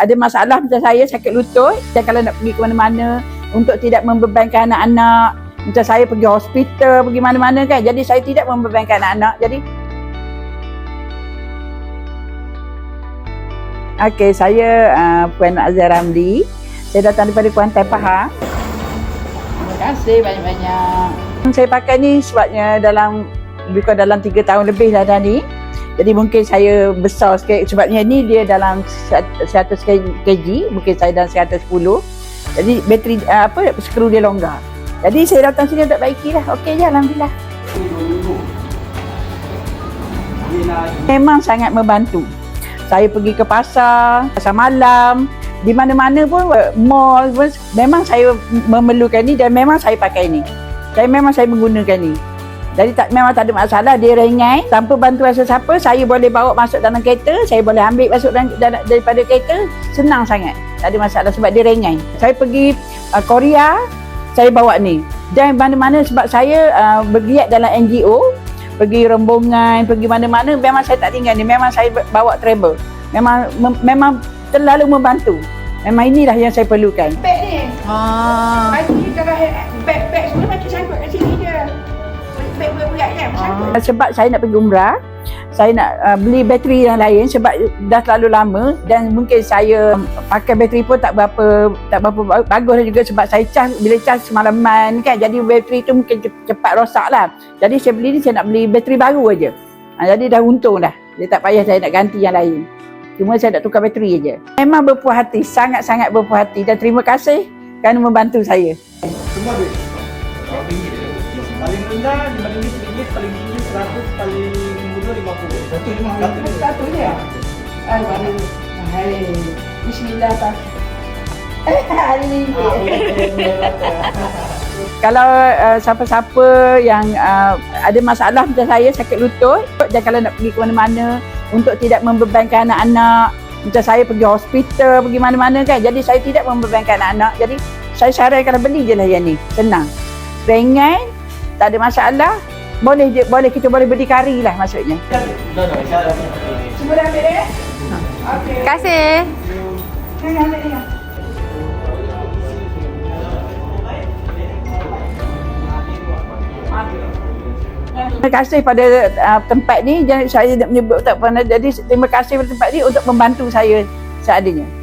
ada masalah macam saya sakit lutut, dan kalau nak pergi ke mana-mana untuk tidak membebankan anak-anak, macam saya pergi hospital, pergi mana-mana kan. Jadi saya tidak membebankan anak-anak. Jadi Okey, saya uh, Puan Azhar Ramli. Saya datang daripada Kuantan Pahang. Terima kasih banyak-banyak. Saya pakai ni sebabnya dalam lebih kurang dalam 3 tahun lebih lah dah ni. Jadi mungkin saya besar sikit sebabnya ni dia dalam 100 kg, mungkin saya dalam 110. Jadi bateri uh, apa skru dia longgar. Jadi saya datang sini untuk baiki lah. Okey je alhamdulillah. Memang sangat membantu. Saya pergi ke pasar, pasar malam, di mana-mana pun mall pun memang saya memerlukan ni dan memang saya pakai ni. Saya memang saya menggunakan ni. Jadi tak memang tak ada masalah dia ringan tanpa bantuan sesiapa saya boleh bawa masuk dalam kereta, saya boleh ambil masuk dalam, dalam daripada kereta senang sangat. Tak ada masalah sebab dia ringan. Saya pergi uh, Korea, saya bawa ni. Dan mana-mana sebab saya uh, bergiat dalam NGO, pergi rombongan, pergi mana-mana memang saya tak tinggal ni. Memang saya bawa travel. Memang mem, memang terlalu membantu. Memang inilah yang saya perlukan. Beg ni. Ah. Baju sangkut. Sebab saya nak pergi umrah, saya nak uh, beli bateri yang lain sebab dah terlalu lama dan mungkin saya pakai bateri pun tak berapa tak berapa bagus juga sebab saya cas bila cas semalaman kan jadi bateri tu mungkin cepat rosak lah. Jadi saya beli ni saya nak beli bateri baru aja. Ha, jadi dah untung dah. Dia tak payah saya nak ganti yang lain. Cuma saya nak tukar bateri aja. Memang berpuas hati sangat-sangat berpuas hati dan terima kasih kerana membantu saya. Semua duit. Paling rendah RM5 RM1, paling tinggi RM100, paling murah RM50. Satu RM50. satu je ah baru hai bismillah tak eh hari ni kalau uh, siapa-siapa yang uh, ada masalah macam saya sakit lutut dan kalau nak pergi ke mana-mana untuk tidak membebankan anak-anak macam saya pergi hospital pergi mana-mana kan jadi saya tidak membebankan anak-anak. Jadi saya sarankan beli je lah yang ni. Senang ringan tak ada masalah boleh je boleh kita boleh berdikari lah maksudnya Dah semua ambil eh okey Terima kasih. Ambil Terima kasih pada uh, tempat ni Jadi saya nak menyebut tak pernah Jadi terima kasih pada tempat ni untuk membantu saya seadanya.